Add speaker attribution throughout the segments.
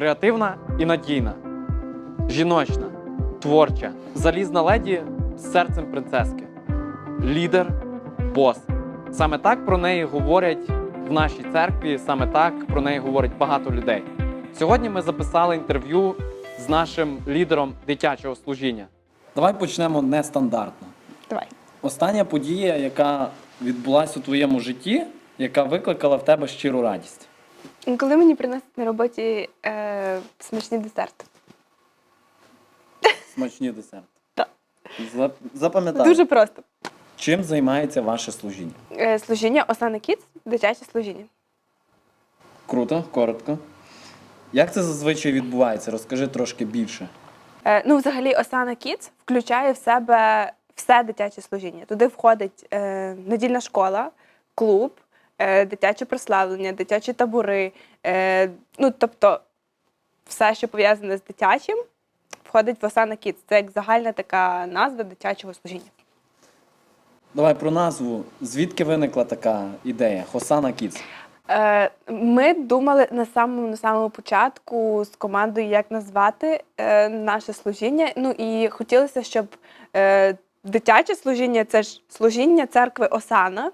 Speaker 1: Креативна і надійна, жіночна, творча, залізна леді з серцем принцески, лідер, бос. Саме так про неї говорять в нашій церкві, саме так про неї говорить багато людей. Сьогодні ми записали інтерв'ю з нашим лідером дитячого служіння.
Speaker 2: Давай почнемо нестандартно.
Speaker 3: Давай.
Speaker 2: Остання подія, яка відбулася у твоєму житті, яка викликала в тебе щиру радість.
Speaker 3: Коли мені приносять на роботі е, смачні десерти.
Speaker 2: Смачні десерти.
Speaker 3: Так.
Speaker 2: За- Запам'ятай,
Speaker 3: Дуже просто.
Speaker 2: чим займається ваше служіння?
Speaker 3: Е, служіння Осана Кіц, дитяче служіння.
Speaker 2: Круто, коротко. Як це зазвичай відбувається? Розкажи трошки більше.
Speaker 3: Е, ну, взагалі, Осана Кіц включає в себе все дитяче служіння. Туди входить е, недільна школа, клуб, дитяче прославлення, дитячі табори. Е, ну, тобто, все, що пов'язане з дитячим, входить в Осана Кіц. Це як загальна така назва дитячого служіння.
Speaker 2: Давай про назву. Звідки виникла така ідея? Хосана Кіц.
Speaker 3: Е, Ми думали на самому на самому початку з командою, як назвати е, наше служіння. Ну і хотілося, щоб е, дитяче служіння це ж служіння церкви Осана.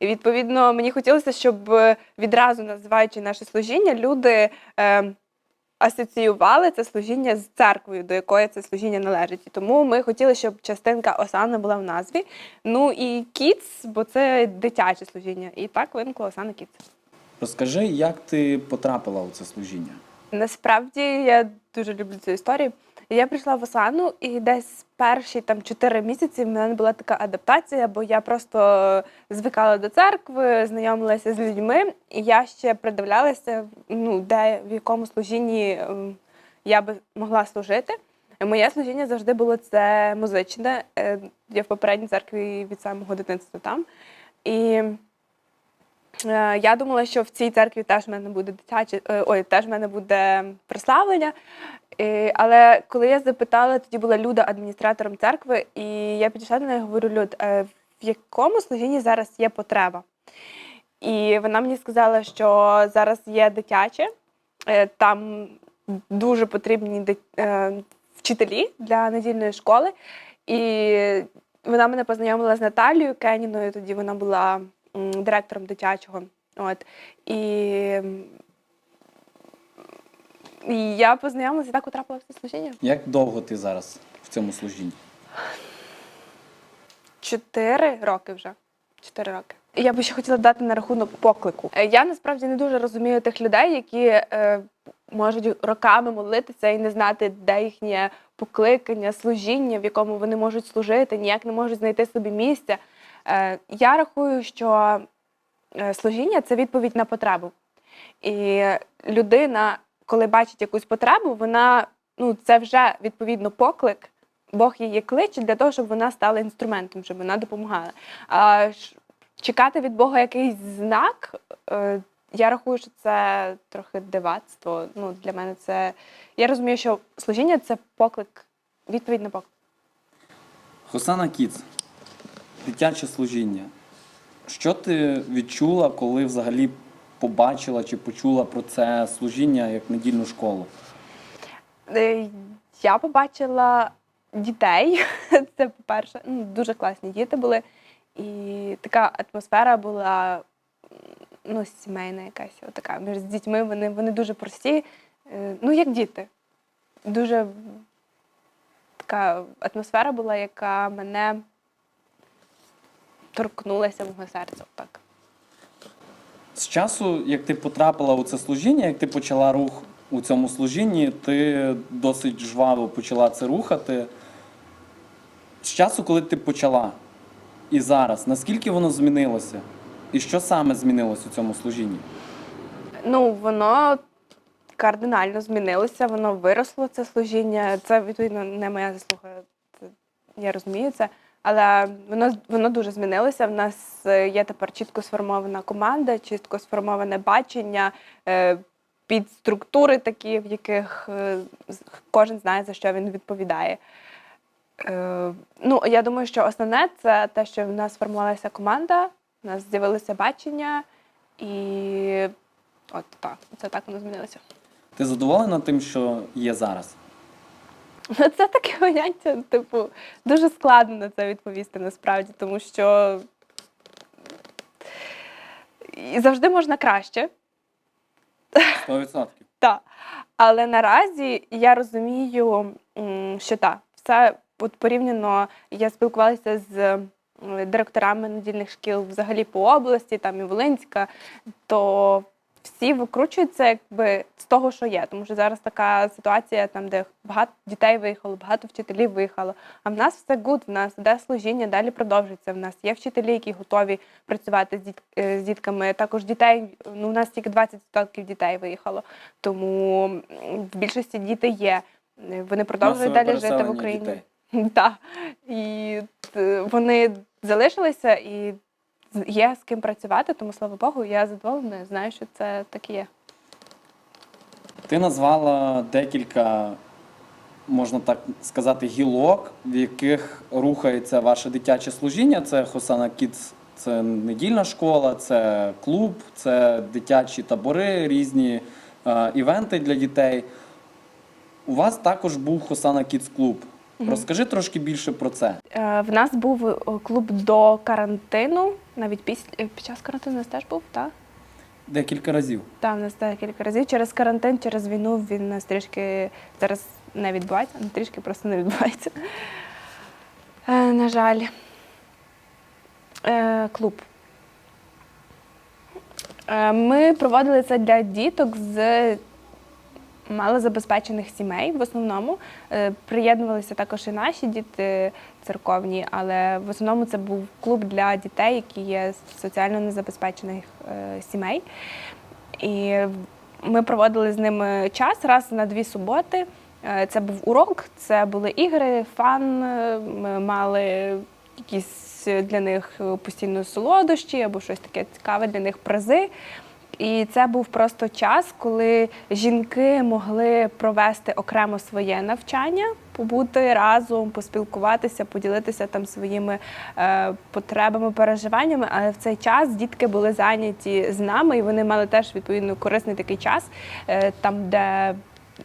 Speaker 3: І відповідно мені хотілося, щоб е, відразу називаючи наше служіння, люди е, асоціювали це служіння з церквою, до якої це служіння належить. І тому ми хотіли, щоб частинка Осана була в назві. Ну і Кіц, бо це дитяче служіння. І так виникло Осана Кіц.
Speaker 2: Розкажи, як ти потрапила у це служіння?
Speaker 3: Насправді я дуже люблю цю історію. Я прийшла в Осану, і десь перші там чотири місяці в мене була така адаптація, бо я просто звикала до церкви, знайомилася з людьми, і я ще придивлялася, ну, де в якому служінні ем, я би могла служити. Моє служіння завжди було це музичне. Е, Я в попередній церкві від самого дитинства там. І Я думала, що в цій церкві теж в мене буде дитяче, е, ой, теж в мене буде прославлення. Е, Але коли я запитала, тоді була Люда адміністратором церкви, і я підійшла до неї і говорю: Люд, е, в якому служінні зараз є потреба? І вона мені сказала, що зараз є дитяче, е, там дуже потрібні е, вчителі для недільної школи. І вона мене познайомила з Наталією Кеніною, тоді вона була директором дитячого. От. І, і я познайомилася, і так потрапила в це служіння.
Speaker 2: Як довго ти зараз в цьому служінні?
Speaker 3: Чотири роки вже. Чотири роки. Я би ще хотіла дати на рахунок поклику. Е, Я насправді не дуже розумію тих людей, які е, можуть роками молитися і не знати, де їхнє покликання, служіння, в якому вони можуть служити, ніяк не можуть знайти собі місця. Е, я рахую, що е, служіння це відповідь на потребу. І людина, коли бачить якусь потребу, вона ну це вже відповідно поклик. Бог її кличе для того, щоб вона стала інструментом, щоб вона допомагала. А чекати від Бога якийсь знак, е, я рахую, що це трохи дивацтво. Ну, для мене це. Я розумію, що служіння це поклик, відповідь на поклик.
Speaker 2: Хосана Кіц, дитяче служіння. Що ти відчула, коли взагалі побачила чи почула про це служіння як недільну школу?
Speaker 3: Е, Я побачила дітей. Це по-перше, ну, дуже класні діти були. І така атмосфера була ну, сімейна якась така. Між дітьми вони, вони дуже прості, е, ну, як діти. Дуже така атмосфера була, яка мене торкнулася мого серця. Так.
Speaker 2: З часу, як ти потрапила у це служіння, як ти почала рух у цьому служінні, ти досить жваво почала це рухати. З часу, коли ти почала, і зараз, наскільки воно змінилося? І що саме змінилось у цьому служінні?
Speaker 3: Ну, воно кардинально змінилося, воно виросло, це служіння. Це, відповідно, не моя заслуга, я розумію це. Але воно, воно дуже змінилося. В нас е, є тепер чітко сформована команда, чітко сформоване бачення, е, підструктури такі, в яких е, кожен знає, за що він відповідає. Ну, я думаю, що основне це те, що в нас сформувалася команда, у нас з'явилося бачення, і от так, це так воно змінилося.
Speaker 2: Ти задоволена тим, що є зараз?
Speaker 3: Ну, Це таке поняття, типу, дуже складно на це відповісти насправді, тому що і завжди можна краще.
Speaker 2: 100%.
Speaker 3: Так. Але наразі я розумію, що так, все от порівняно, я спілкувалася з директорами недільних шкіл взагалі по області, там і Волинська, то всі викручуються якби з того, що є. Тому що зараз така ситуація, там, де багато дітей виїхало, багато вчителів виїхало. А в нас все гуд, в нас іде служіння, далі продовжується. В нас є вчителі, які готові працювати з, діт, е, з дітками. Також дітей, ну у нас тільки 20% дітей виїхало. Тому в більшості діти є. Вони продовжують
Speaker 2: Масове
Speaker 3: далі жити в Україні.
Speaker 2: дітей.
Speaker 3: Так. І е, вони залишилися і є з ким працювати, тому слава Богу, я задоволена, знаю, що це так є.
Speaker 2: Ти назвала декілька, можна так сказати, гілок, в яких рухається ваше дитяче служіння. Це Хосана Кідс, це недільна школа, це клуб, це дитячі табори, різні е, івенти для дітей. У вас також був Хосана Кідс клуб. Розкажи трошки більше про це.
Speaker 3: Е, В нас був е, клуб до карантину, навіть після е, під час карантину у нас теж був, так?
Speaker 2: Декілька разів.
Speaker 3: Так, у нас декілька разів. Через карантин, через війну він у нас трішки зараз не відбувається, не трішки просто не відбувається. Е, на жаль. Е, клуб. Е, ми проводили це для діток з малозабезпечених сімей в основному. Е, приєднувалися також і наші діти церковні, але в основному це був клуб для дітей, які є з соціально незабезпечених е, сімей. І ми проводили з ними час раз на дві суботи. Е, Це був урок, це були ігри, фан. Ми мали якісь для них постійно солодощі або щось таке цікаве для них призи. І це був просто час, коли жінки могли провести окремо своє навчання, побути разом, поспілкуватися, поділитися там своїми е, потребами, переживаннями. Але в цей час дітки були зайняті з нами, і вони мали теж відповідно корисний такий час, е, там, де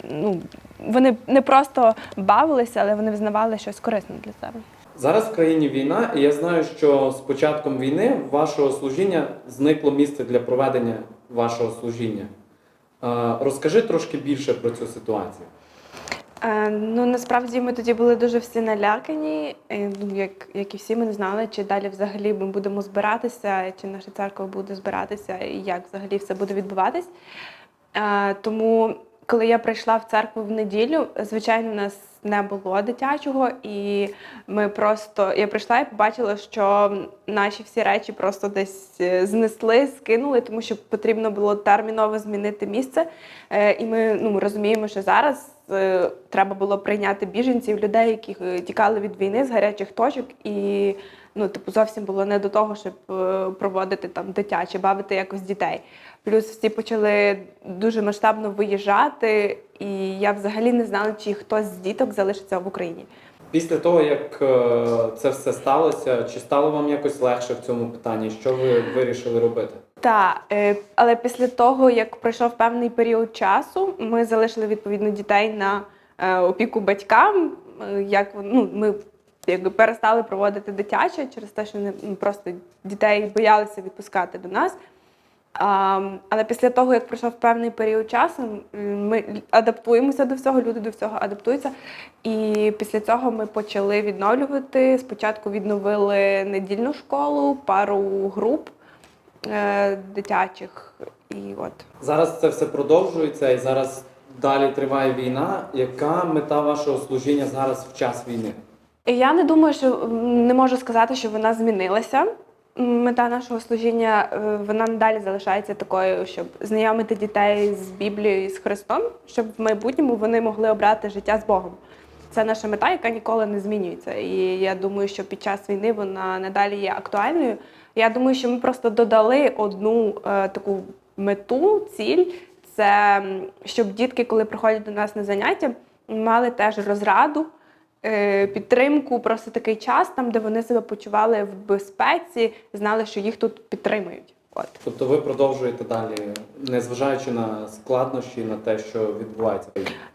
Speaker 3: ну, вони не просто бавилися, але вони визнавали щось корисне для себе.
Speaker 1: Зараз в країні війна, і я знаю, що з початком війни вашого служіння зникло місце для проведення вашого служіння. Розкажи трошки більше про цю ситуацію.
Speaker 3: Е, ну насправді ми тоді були дуже всі налякані, ну, як, як і всі ми не знали, чи далі взагалі ми будемо збиратися, чи наша церква буде збиратися, і як взагалі все буде відбуватись. Е, тому, коли я прийшла в церкву в неділю, звичайно, у нас не було дитячого, і ми просто я прийшла і побачила, що наші всі речі просто десь е, знесли, скинули, тому що потрібно було терміново змінити місце. Е, І ми ну, розуміємо, що зараз е, треба було прийняти біженців, людей, які тікали від війни з гарячих точок, і ну, типу, зовсім було не до того, щоб проводити там дитяче, бавити якось дітей. Плюс всі почали дуже масштабно виїжджати, і я взагалі не знала, чи хтось з діток залишиться в Україні.
Speaker 1: Після того, як е, це все сталося, чи стало вам якось легше в цьому питанні? Що ви вирішили робити?
Speaker 3: Так, е, але після того, як пройшов певний період часу, ми залишили відповідно дітей на е, опіку батькам. Як ну, ми якби перестали проводити дитяче через те, що не ну, просто дітей боялися відпускати до нас. А, але після того, як пройшов певний період часу, ми адаптуємося до всього, люди до всього адаптуються. І після цього ми почали відновлювати. Спочатку відновили недільну школу, пару груп е, дитячих. І от.
Speaker 1: Зараз це все продовжується і зараз далі триває війна. Яка мета вашого служіння зараз в час війни?
Speaker 3: Я не думаю, що не можу сказати, що вона змінилася. Мета нашого служіння е, вона надалі залишається такою, щоб знайомити дітей з Біблією і з Христом, щоб в майбутньому вони могли обрати життя з Богом. Це наша мета, яка ніколи не змінюється. І я думаю, що під час війни вона надалі є актуальною. Я думаю, що ми просто додали одну е, таку мету, ціль це щоб дітки, коли приходять до нас на заняття, мали теж розраду, підтримку, просто такий час, там, де вони себе почували в безпеці, знали, що їх тут підтримують. От.
Speaker 1: Тобто ви продовжуєте далі, незважаючи на складнощі, на те, що відбувається.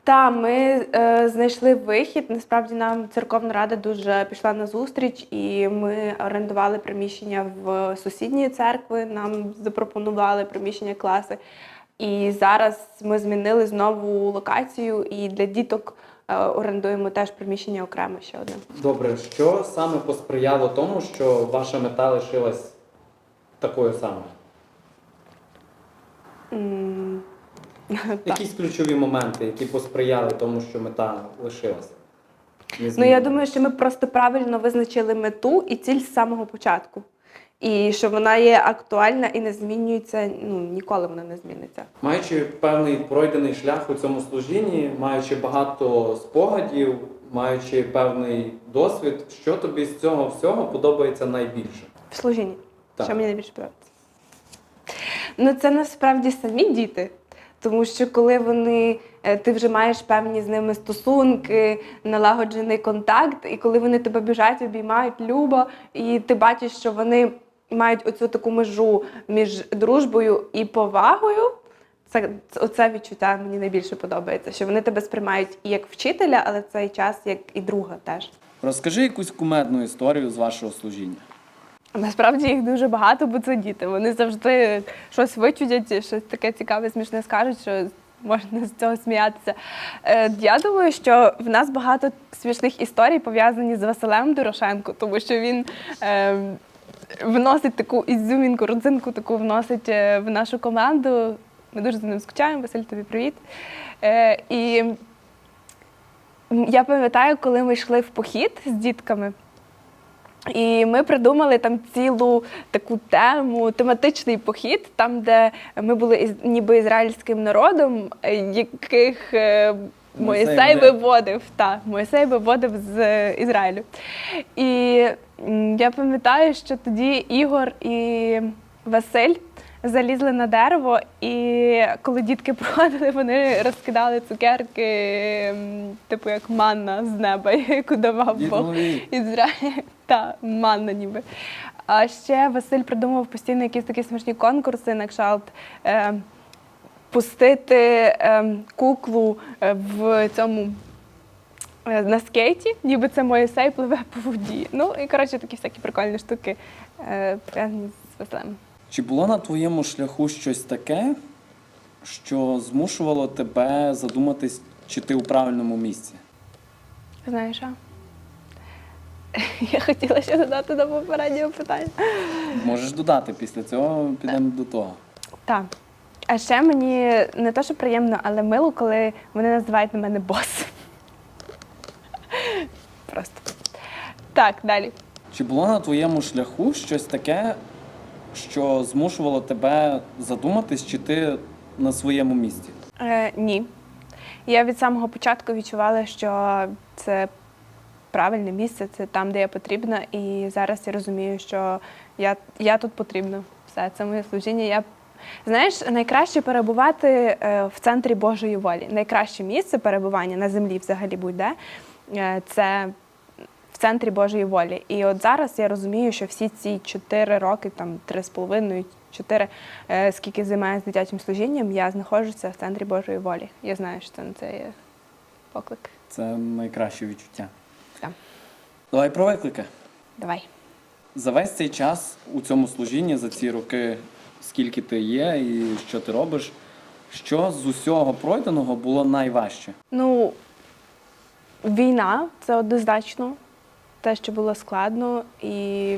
Speaker 3: Та ми е, знайшли вихід. Насправді нам церковна рада дуже пішла на зустріч, і ми орендували приміщення в сусідньої церкви. Нам запропонували приміщення класи. І зараз ми змінили знову локацію, і для діток е, орендуємо теж приміщення окремо ще одне.
Speaker 1: Добре, що саме посприяло тому, що ваша мета лишилась такою самою?
Speaker 3: М, так.
Speaker 1: Якісь ключові моменти, які посприяли тому, що мета лишилася? Не
Speaker 3: Ну я
Speaker 1: змінилась?
Speaker 3: думаю, що ми просто правильно визначили мету і ціль з самого початку. І що вона є актуальна і не змінюється, ну ніколи вона не зміниться.
Speaker 1: Маючи певний пройдений шлях у цьому служінні, маючи багато спогадів, маючи певний досвід, що тобі з цього всього подобається найбільше?
Speaker 3: В служінні.
Speaker 1: Так.
Speaker 3: Що мені найбільше подобається? Ну, це насправді самі діти. Тому що коли вони, е, ти вже маєш певні з ними стосунки, налагоджений контакт, і коли вони тебе біжать, обіймають любо, і ти бачиш, що вони мають оцю таку межу між дружбою і повагою, це, це- оце відчуття мені найбільше подобається. Що вони тебе сприймають і як вчителя, але в цей час як і друга теж.
Speaker 2: Розкажи якусь кумедну історію з вашого служіння.
Speaker 3: Насправді їх дуже багато, бо це діти. Вони завжди щось вичудять, щось таке цікаве, смішне скажуть, що можна з цього сміятися. Е, я думаю, що в нас багато смішних історій пов'язані з Василем Дорошенко, тому що він е, вносить таку ізюмінку, родзинку таку вносить е, в нашу команду. Ми дуже за ним скучаємо. Василь, тобі привіт. Е, і я пам'ятаю, коли ми йшли в похід з дітками. І ми придумали там цілу таку тему, тематичний похід, там, де ми були із, ніби ізраїльським народом, е, яких е,
Speaker 2: Мойсей
Speaker 3: виводив. Так, Мойсей виводив з е, Ізраїлю. І я пам'ятаю, що тоді Ігор і Василь залізли на дерево, і коли дітки проходили, вони розкидали цукерки, типу як манна з неба, яку давав Бог. Ізраїль. Та, манна ніби. А ще Василь придумав постійно якісь такі смішні конкурси на кшалт. Е, пустити е, куклу в цьому на скейті, ніби це Моїсей пливе по воді. Ну і коротше такі всякі прикольні штуки е, пов'язані з Василем.
Speaker 2: Чи було на твоєму шляху щось таке, що змушувало тебе задуматись, чи ти у правильному місці?
Speaker 3: Знаєш, а? Я хотіла ще додати до попереднього питання.
Speaker 2: Можеш додати після цього підемо до того.
Speaker 3: Так. А ще мені не то, що приємно, але мило, коли вони називають на мене бос. Просто. Так, далі.
Speaker 2: Чи було на твоєму шляху щось таке, що змушувало тебе задуматись, чи ти на своєму місці?
Speaker 3: Е, ні. Я від самого початку відчувала, що це правильне місце, це там, де я потрібна. І зараз я розумію, що я, я тут потрібна. Все, це моє служіння. Я... Знаєш, найкраще перебувати е, в центрі Божої волі. Найкраще місце перебування на землі взагалі будь-де е, це в центрі Божої волі. І от зараз я розумію, що всі ці чотири роки, там три з половиною, чотири, е, скільки займаюся дитячим служінням, я знаходжуся в центрі Божої волі. Я знаю, що це на це є поклик.
Speaker 2: Це найкраще відчуття.
Speaker 3: Так.
Speaker 2: Давай про виклики.
Speaker 3: Давай.
Speaker 2: За весь цей час у цьому служінні, за ці роки, скільки ти є і що ти робиш, що з усього пройденого було найважче?
Speaker 3: Ну, війна це однозначно те, що було складно і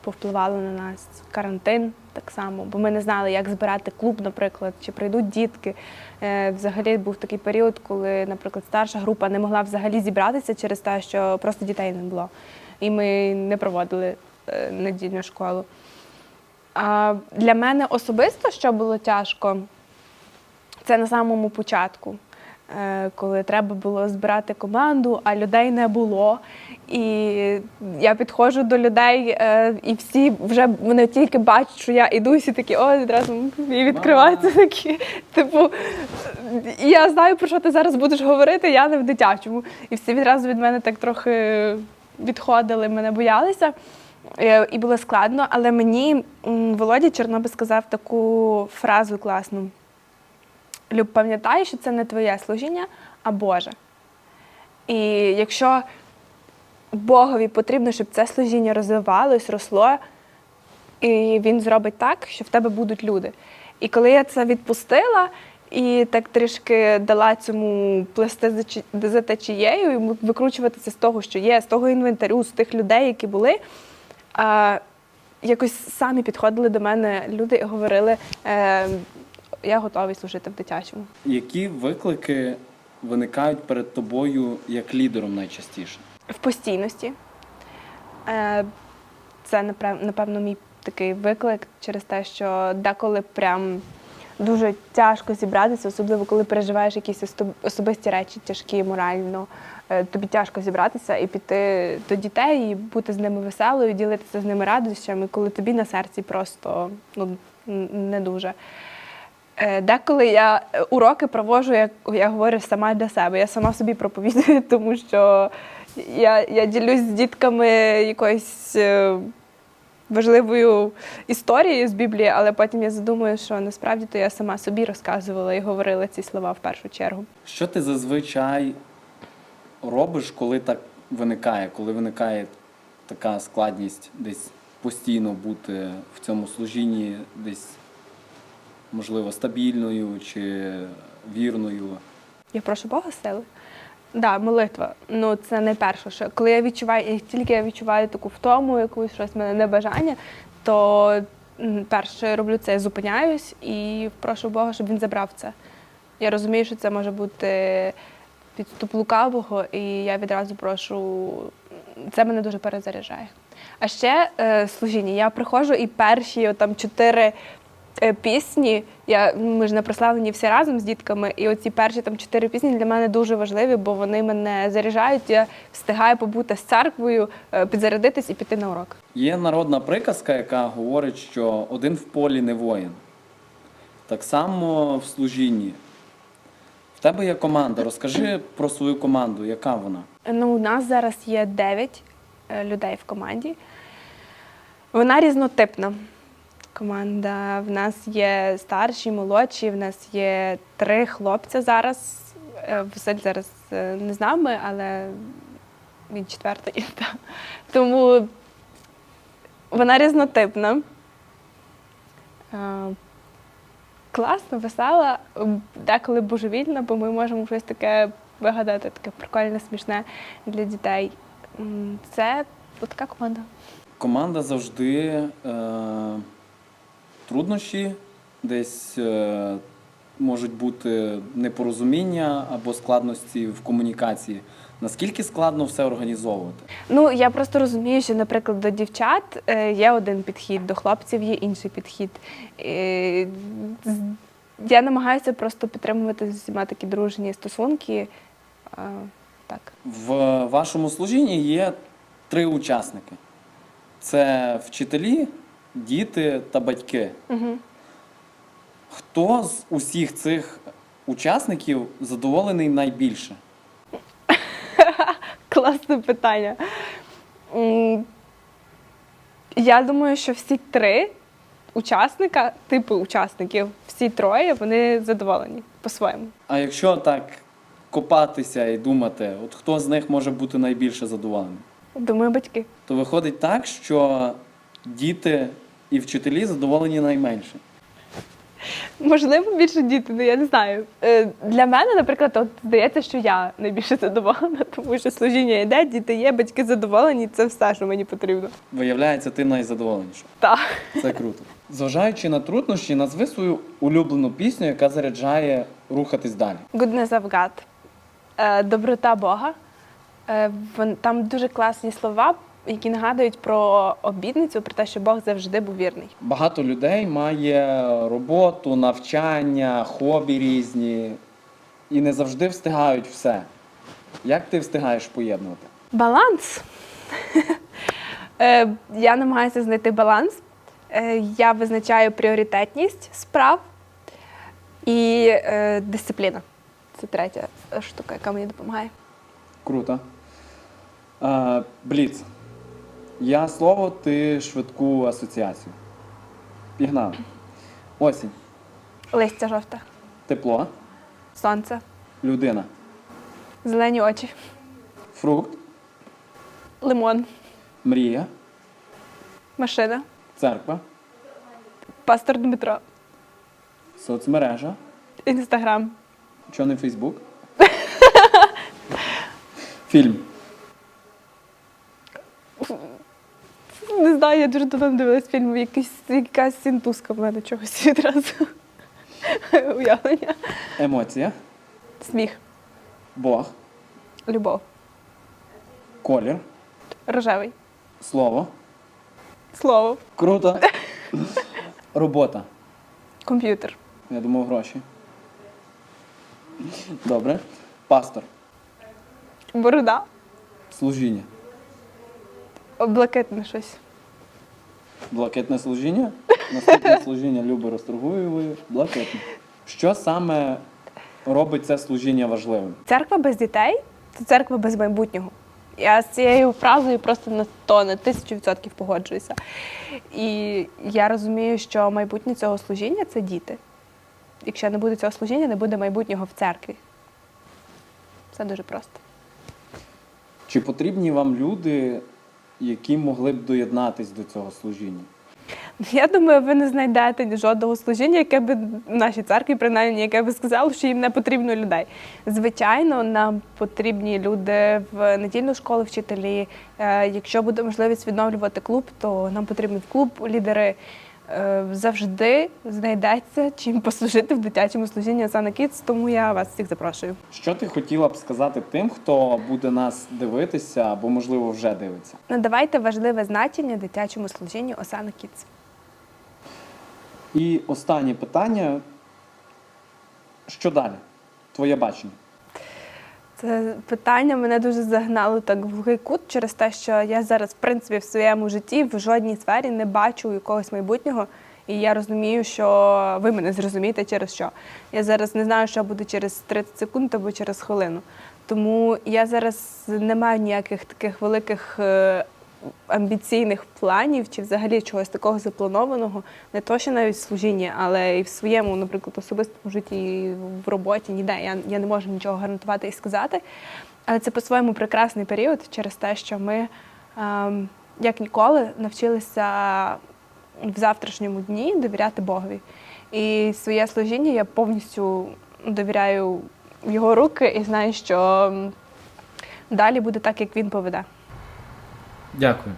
Speaker 3: повпливало на нас. Карантин так само, бо ми не знали, як збирати клуб, наприклад, чи прийдуть дітки. Е, Взагалі був такий період, коли, наприклад, старша група не могла взагалі зібратися через те, що просто дітей не було. І ми не проводили е, недільну школу. А для мене особисто, що було тяжко, це на самому початку, коли треба було збирати команду, а людей не було. І я підходжу до людей, е, і всі вже вони тільки бачать, що я іду, і всі такі, о, відразу і відкриваються такі. Типу, я знаю, про що ти зараз будеш говорити, я не в дитячому. І всі відразу від мене так трохи відходили, мене боялися. Е, І було складно, але мені Володя Чорноби сказав таку фразу класну. Люб, пам'ятай, що це не твоє служіння, а Боже. І якщо Богові потрібно, щоб це служіння розвивалось, росло, і він зробить так, що в тебе будуть люди. І коли я це відпустила і так трішки дала цьому плести за течією, і викручуватися з того, що є, з того інвентарю, з тих людей, які були, якось самі підходили до мене люди і говорили, е, я готовий служити в дитячому.
Speaker 2: Які виклики виникають перед тобою як лідером найчастіше?
Speaker 3: В постійності. Е, Це, напевно, мій такий виклик через те, що деколи прям дуже тяжко зібратися, особливо коли переживаєш якісь особисті речі, тяжкі морально. Е, Тобі тяжко зібратися і піти до дітей, і бути з ними веселою, ділитися з ними радощами, коли тобі на серці просто ну, не дуже. Е, Деколи я е, уроки проводжу, як я говорю, сама для себе. Я сама собі проповідую, тому що я, я ділюсь з дітками якоюсь е, важливою історією з Біблії, але потім я задумую, що насправді то я сама собі розказувала і говорила ці слова в першу чергу.
Speaker 2: Що ти зазвичай робиш, коли так виникає, коли виникає така складність десь постійно бути в цьому служінні, десь, можливо, стабільною чи вірною?
Speaker 3: Я прошу Бога сили. Да, молитва. Ну це найперше, що коли я відчуваю, як тільки я відчуваю таку втому, якусь щось мене небажання, то перше, що я роблю, це я зупиняюсь і прошу Бога, щоб він забрав це. Я розумію, що це може бути підступ лукавого, і я відразу прошу, це мене дуже перезаряджає. А ще е, служіння. Я приходжу і перші там чотири пісні. Я, ми ж на прославленні всі разом з дітками, і оці перші там чотири пісні для мене дуже важливі, бо вони мене заряджають. Я встигаю побути з церквою, е, підзарядитись і піти на урок.
Speaker 2: Є народна приказка, яка говорить, що один в полі не воїн. Так само в служінні. В тебе є команда. Розкажи про свою команду, яка вона?
Speaker 3: Ну, у нас зараз є 9 е, людей в команді. Вона різнотипна. Команда. В нас є старші, молодші, в нас є три хлопця зараз. Е, Василь зараз е, не з нами, але він четвертий. Тому вона різнотипна. Е, Класно, весела, деколи божевільна, бо ми можемо щось таке вигадати, таке прикольне, смішне для дітей. Це така команда.
Speaker 2: Команда завжди е, труднощі, десь е, можуть бути непорозуміння або складності в комунікації. Наскільки складно все організовувати?
Speaker 3: Ну, я просто розумію, що, наприклад, до дівчат е, є один підхід, до хлопців є інший підхід. Я намагаюся просто підтримувати з усіма такі дружні стосунки. Е, Так.
Speaker 2: В вашому служінні є три учасники: це вчителі, діти та батьки.
Speaker 3: Угу.
Speaker 2: Хто з усіх цих учасників задоволений найбільше?
Speaker 3: Класне питання. Я думаю, що всі три учасника, типи учасників, всі троє, вони задоволені по-своєму.
Speaker 2: А якщо так копатися і думати, от хто з них може бути найбільше задоволений,
Speaker 3: Думаю, батьки.
Speaker 2: то виходить так, що діти і вчителі задоволені найменше.
Speaker 3: Можливо, більше діти, ну я не знаю. Е, Для мене, наприклад, от здається, що я найбільше задоволена, тому що служіння йде, діти є, батьки задоволені, це все, що мені потрібно.
Speaker 2: Виявляється, ти найзадоволеніша.
Speaker 3: Так.
Speaker 2: Це круто. Зважаючи на труднощі, назви свою улюблену пісню, яка заряджає рухатись далі.
Speaker 3: Goodness of God. Е, Доброта Бога. Е, вон- Там дуже класні слова, які нагадують про обідницю, про те, що Бог завжди був вірний.
Speaker 2: Багато людей має роботу, навчання, хобі різні і не завжди встигають все. Як ти встигаєш поєднувати?
Speaker 3: Баланс. Е, Я намагаюся знайти баланс. Е, Я визначаю пріоритетність справ і е, дисципліна. Це третя штука, яка мені допомагає.
Speaker 2: Круто. Бліц. Я слово, ти швидку асоціацію. Пігнали. Осінь.
Speaker 3: Листя жовте,
Speaker 2: Тепло.
Speaker 3: сонце,
Speaker 2: Людина.
Speaker 3: зелені очі,
Speaker 2: Фрукт.
Speaker 3: лимон,
Speaker 2: Мрія.
Speaker 3: машина,
Speaker 2: Церква.
Speaker 3: пастор Дмитро,
Speaker 2: Соцмережа.
Speaker 3: інстаграм,
Speaker 2: Чого не Фейсбук? Фільм.
Speaker 3: Не я дуже давно дивилась фільм, якийсь, якась сінтузка в мене чогось відразу. Уявлення.
Speaker 2: Емоція.
Speaker 3: Сміх,
Speaker 2: Бог.
Speaker 3: любов,
Speaker 2: Колір.
Speaker 3: рожевий,
Speaker 2: Слово.
Speaker 3: слово,
Speaker 2: Круто. Робота.
Speaker 3: комп'ютер,
Speaker 2: Я думав гроші. Добре. Пастор.
Speaker 3: борода,
Speaker 2: Служіння.
Speaker 3: блакитне щось.
Speaker 2: Блакитне служіння. Наступне служіння Люби Розторгуєвої. Блакитне. Що саме робить це служіння важливим?
Speaker 3: Церква без дітей це церква без майбутнього. Я з цією фразою просто на 100, на тисячу відсотків погоджуюся. І я розумію, що майбутнє цього служіння це діти. Якщо не буде цього служіння, не буде майбутнього в церкві. Все дуже просто.
Speaker 2: Чи потрібні вам люди, які могли б доєднатись до цього служіння?
Speaker 3: Я думаю, ви не знайдете жодного служіння, яке би в нашій церкві, принаймні, яке би сказало, що їм не потрібно людей. Звичайно, нам потрібні люди в недільну школу, вчителі. Е, Якщо буде можливість відновлювати клуб, то нам потрібен в клуб лідери. Е, Завжди знайдеться чим послужити в дитячому служінні Сана Кіц, тому я вас всіх запрошую.
Speaker 2: Що ти хотіла б сказати тим, хто буде нас дивитися або, можливо, вже дивиться?
Speaker 3: Надавайте важливе значення дитячому служінню Осана Кіц.
Speaker 2: І останнє питання. Що далі? Твоє бачення?
Speaker 3: Це питання мене дуже загнало так в глухий кут через те, що я зараз, в принципі, в своєму житті в жодній сфері не бачу якогось майбутнього. І я розумію, що ви мене зрозумієте через що. Я зараз не знаю, що буде через 30 секунд або через хвилину. Тому я зараз не маю ніяких таких великих е, амбіційних планів чи взагалі чогось такого запланованого, не то що навіть в служінні, але і в своєму, наприклад, особистому житті, і в роботі ніде. Я, я не можу нічого гарантувати і сказати. Але це по-своєму прекрасний період через те, що ми, ем, як ніколи, навчилися в завтрашньому дні довіряти Богові. І своє служіння я повністю довіряю в його руки і знаю, що далі буде так, як він поведе.
Speaker 1: Дякую.